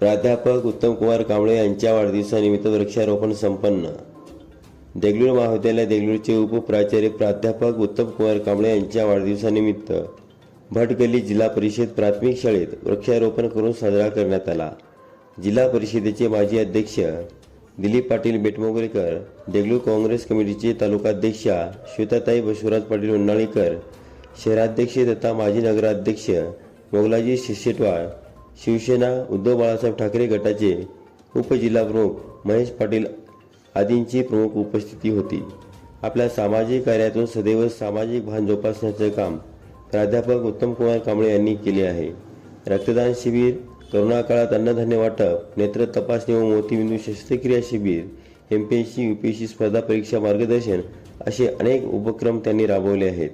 प्राध्यापक उत्तम कुमार कांबळे यांच्या वाढदिवसानिमित्त वृक्षारोपण संपन्न. देगलूर महाविद्यालय देगलूरचे उपप्राचार्य प्राध्यापक उत्तम कुमार कांबळे यांच्या वाढदिवसानिमित्त भटगल्ली जिल्हा परिषद प्राथमिक शाळेत वृक्षारोपण करून साजरा करण्यात आला. जिल्हा परिषदेचे माजी अध्यक्ष दिलीप पाटील बेटमोगरेकर देगलूर काँग्रेस कमिटीचे तालुकाध्यक्षा श्वेताताई बसवराज पाटील उन्नाळीकर शहराध्यक्ष तथा माजी नगराध्यक्ष मोगलाजी शिशेटवाळ शिवसेना उद्धव बाळासाहेब ठाकरे गटाचे उपजिल्हाप्रमुख महेश पाटील आदींची प्रमुख उपस्थिती होती. आपल्या सामाजिक कार्यातून सदैव सामाजिक भान जोपासण्याचे काम प्राध्यापक उत्तम कुमार कांबळे यांनी केले आहे. रक्तदान शिबिर करोना काळात अन्नधान्य वाटप नेत्र तपासणी व मोतीबिंदू शस्त्रक्रिया शिबिर M P S C U P S C स्पर्धा परीक्षा मार्गदर्शन असे अनेक उपक्रम त्यांनी राबवले आहेत.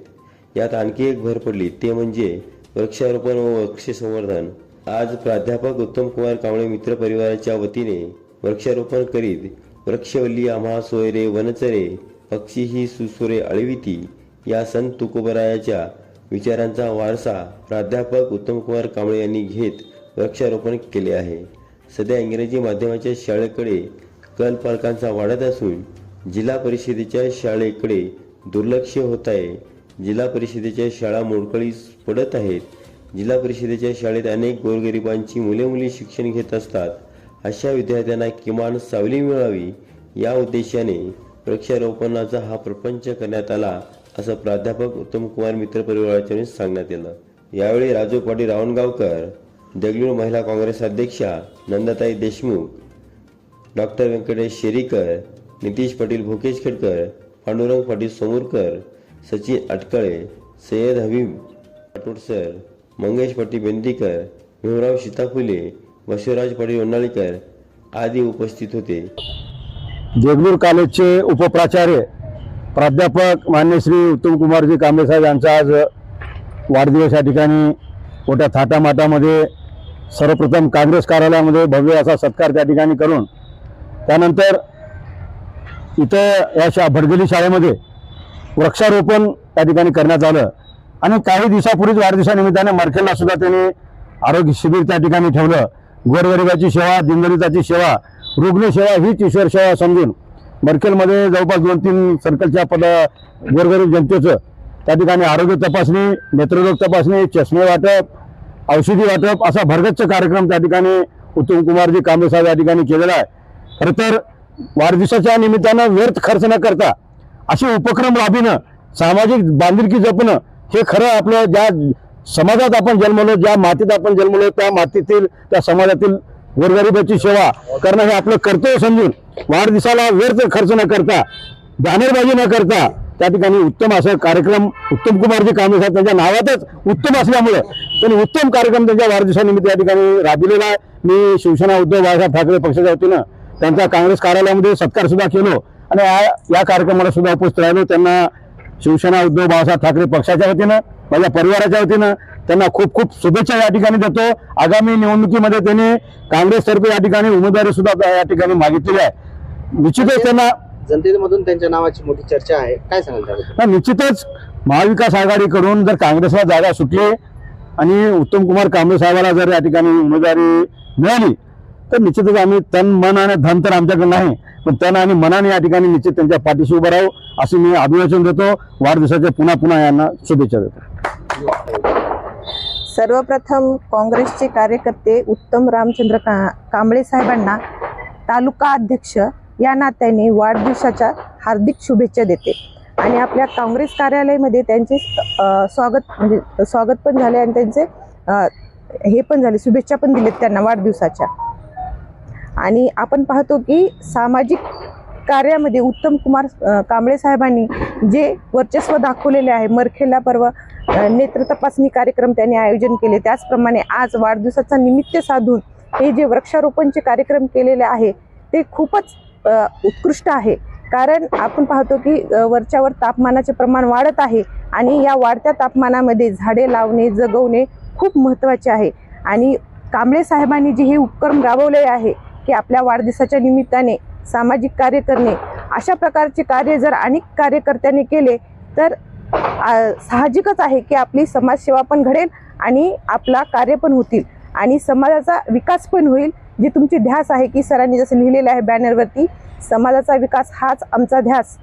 यात आणखी एक भर पडली ते म्हणजे वृक्षारोपण व वृक्ष संवर्धन आज प्राध्यापक उत्तम कुमार कांबळे मित्र परिवाराच्या वतीने वृक्षारोपण करीत वृक्षवल्ली आम्हा सोयरे वनचरे पक्षी ही सुसुरे अळविती या संत तुकोबरायाच्या विचारांचा वारसा प्राध्यापक उत्तम कुमार कांबळे यांनी घेत वृक्षारोपण केले आहे. सध्या इंग्रजी माध्यमाच्या शाळेकडे कल पालकांचा वाढत असून जिल्हा परिषदेच्या शाळेकडे दुर्लक्ष होत आहे. जिल्हा परिषदेच्या शाळा मोडकळीस पडत आहेत. जिल्हा परिषदेच्या शाळेत अनेक गोरगरिबांची मुले मुली शिक्षण घेत असतात. अशा विद्यार्थ्यांना किमान सावली मिळावी या उद्देशाने वृक्षारोपणाचा हा प्रपंच करण्यात आला असं प्राध्यापक उत्तम कुमार मित्र परिवाराच्या सांगण्यात आलं यावेळी राजू पाटील रावणगावकर देगलूर महिला काँग्रेस अध्यक्षा नंदाताई देशमुख डॉक्टर व्यंकटेश शेरीकर नितीश पाटील भुकेश खेडकर पांडुरंग पाटील समोरकर सचिन अटकळे सय्यद हबीब पाटोडसर मंगेश पाटील बेंदीकर भीमराव सीताफुले बसवराज पाटील उन्नाळीकर आदी उपस्थित होते. देगलूर कॉलेजचे उपप्राचार्य प्राध्यापक मान्य श्री उत्तम कुमारजी कांबेसाहेब यांचा आज वाढदिवस या ठिकाणी मोठ्या थाटामाटामध्ये सर्वप्रथम काँग्रेस कार्यालयामध्ये भव्य असा सत्कार त्या ठिकाणी करून त्यानंतर इथं या शा भडगली शाळेमध्ये वृक्षारोपण त्या ठिकाणी करण्यात आलं. आणि काही दिवसापूर्वीच वाढदिवसानिमित्ताने मरखेलला सुद्धा त्यांनी आरोग्य शिबिर त्या ठिकाणी ठेवलं. गोरगरिबाची सेवा दिनदलिताची सेवा रुग्णसेवा हीच ईश्वर सेवा समजून मर्केलमध्ये जवळपास दोन तीन सर्कलच्या पद गोरगरीब जनतेचं त्या ठिकाणी आरोग्य तपासणी नेत्ररोग तपासणी चष्मे वाटप औषधी वाटप असा भरगच्च कार्यक्रम त्या ठिकाणी उत्तम कुमारजी कांबळे साहेब या ठिकाणी केलेला आहे. खरं तर वाढदिवसाच्या निमित्तानं व्यर्थ खर्च न करता असे उपक्रम राबविणं सामाजिक बांधिलकी जपणं हे खरं आपलं ज्या समाजात आपण जन्मलो ज्या मातीत आपण जन्मलो त्या मातीतील त्या समाजातील गोरगरिबाची सेवा करणं हे आपलं कर्तव्य समजून वाढदिवसाला व्यर्थ खर्च न करता बॅनरबाजी न करता त्या ठिकाणी उत्तम असं कार्यक्रम उत्तम कुमारजी कामे साहेब त्यांच्या नावातच उत्तम असल्यामुळे त्यांनी उत्तम कार्यक्रम त्यांच्या वाढदिवसानिमित्त या ठिकाणी राबविलेला आहे. मी शिवसेना उद्धव बाळासाहेब ठाकरे पक्षाच्या वतीनं त्यांचा काँग्रेस कार्यालयामध्ये सत्कार सुद्धा केलो. आणि या कार्यक्रमाला सुद्धा उपस्थित राहिलो. त्यांना शिवसेना उद्धव बाळासाहेब ठाकरे पक्षाच्या वतीनं माझ्या परिवाराच्या वतीनं त्यांना खूप खूप शुभेच्छा या ठिकाणी देतो. आगामी निवडणुकीमध्ये त्यांनी काँग्रेसतर्फे या ठिकाणी उमेदवारी सुद्धा या ठिकाणी मागितलेली आहे. निश्चितच त्यांना जनतेमधून त्यांच्या नावाची मोठी चर्चा आहे. काय सांगाल निश्चितच महाविकास आघाडीकडून जर काँग्रेसला जागा सुटली आणि उत्तम कुमार कांबळे साहेबाला जर या ठिकाणी उमेदवारी मिळाली तर निश्चितच आम्ही तन मन आणि धन तर आमच्याकडे नाही. पण तन आणि मनाने या ठिकाणी निश्चित त्यांच्या पाठीशी उभं राहू. असे मी अभिवाचन देतो. वाढदिवसाच्या पुन्हा पुन्हा यांना शुभेच्छा देतो. सर्वप्रथम काँग्रेसचे कार्यकर्ते उत्तम रामचंद्र का कांबळे साहेबांना तालुका अध्यक्ष या नात्याने वाढदिवसाच्या हार्दिक शुभेच्छा देते. आणि आपल्या काँग्रेस कार्यालयामध्ये त्यांचे स्वागत म्हणजे स्वागत पण झाले आणि त्यांचे हे पण झाले शुभेच्छा पण दिलेत त्यांना वाढदिवसाच्या. आणि आपण पाहतो की सामाजिक कार्यामध्ये उत्तम कुमार कांबळे साहेबांनी जे वर्चस्व दाखवलेले आहे मरखेला पर्व नेत्र तपासणी कार्यक्रम त्यांनी आयोजन केले. त्याचप्रमाणे आज वाढदिवसाचा निमित्त साधून हे जे वृक्षारोपणचे कार्यक्रम केलेले आहे ते खूपच उत्कृष्ट आहे. कारण आपण पाहतो की वरच्यावर तापमानाचे प्रमाण वाढत आहे आणि या वाढत्या तापमानामध्ये झाडे लावणे जगवणे खूप महत्त्वाचे आहे. आणि कांबळे साहेबांनी जे हे उपक्रम राबवले आहे की आपल्या वाढदिवसाच्या निमित्ताने सामाजिक कार्य करणे. अशा प्रकारचे कार्य जर अनेक कार्यकर्त्यांनी केले तर साहजिकच आहे की आपली समाजसेवा पण घडेल आणि आपला कार्य पण होतील. आणि समाजाचा विकास पण होईल. जी तुमची ध्यास आहे की सरांनी जसं लिहिलेलं आहे बॅनरवरती समाजाचा विकास हाच आमचा ध्यास.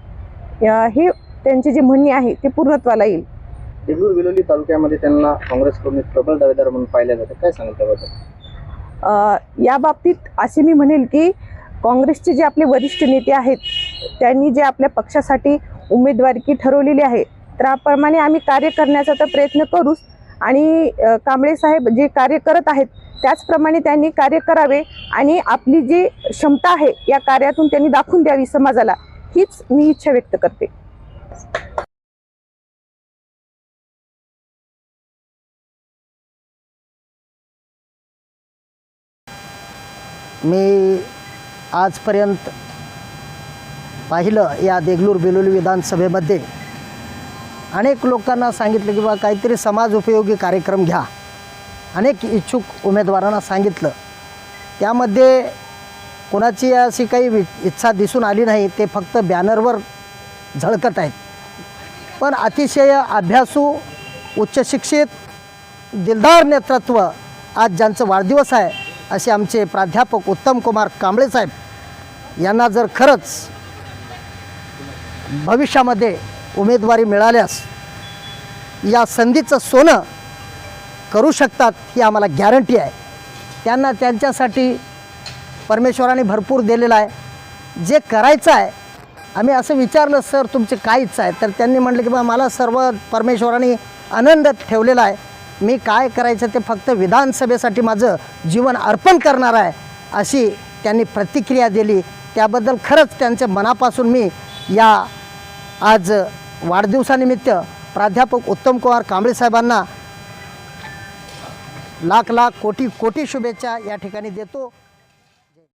हे त्यांची जी म्हणणी आहे ते पूर्णत्वाला येईल. देगलूर विलोली तालुक्यामध्ये त्यांना काँग्रेसकडून एक प्रबल दावेदार म्हणून पाहिलं जातं. काय त्याबद्दल अ, या बाबतीत असे मी म्हणेल की काँग्रेसचे जे आपले वरिष्ठ नेते आहेत त्यांनी जे आपल्या पक्षासाठी उमेदवारकी ठरवलेली आहे त्याप्रमाणे आम्ही कार्य करण्याचा तर प्रयत्न करूच. आणि कांबळे साहेब जे कार्य करत आहेत त्याचप्रमाणे त्यांनी कार्य करावे आणि आपली जी क्षमता आहे या कार्यातून त्यांनी दाखवून द्यावी समाजाला. हीच मी इच्छा व्यक्त करते. मी आजपर्यंत पाहिलं या देगलूर बेलोली विधानसभेमध्ये. अनेक लोकांना सांगितलं की बा काहीतरी समाज उपयोगी कार्यक्रम घ्या. अनेक इच्छुक उमेदवारांना सांगितलं. त्यामध्ये कोणाची अशी काही वि- इच्छा दिसून आली नाही ते फक्त बॅनरवर झळकत आहेत. पण अतिशय अभ्यासू उच्चशिक्षित दिलदार नेतृत्व आज ज्यांचं वाढदिवस आहे असे आमचे प्राध्यापक उत्तम कुमार कांबळे साहेब यांना जर खरंच भविष्यामध्ये उमेदवारी मिळाल्यास या संधीचं सोनं करू शकतात ही आम्हाला गॅरंटी आहे. त्यांना त्यांच्यासाठी परमेश्वराने भरपूर दिलेलं आहे. जे करायचं आहे आम्ही असं विचारलं सर तुमची काय इच्छा आहे? तर त्यांनी म्हटलं की बा मला सर्व परमेश्वराने आनंद ठेवलेला आहे. मी काय करायचं ते फक्त विधानसभेसाठी माझं जीवन अर्पण करणार आहे अशी त्यांनी प्रतिक्रिया दिली. त्याबद्दल खरंच त्यांच्या मनापासून मी या आज वाढदिवसानिमित्त प्राध्यापक उत्तम कुमार कांबळे साहेबांना लाख लाख कोटी कोटी शुभेच्छा या ठिकाणी देतो.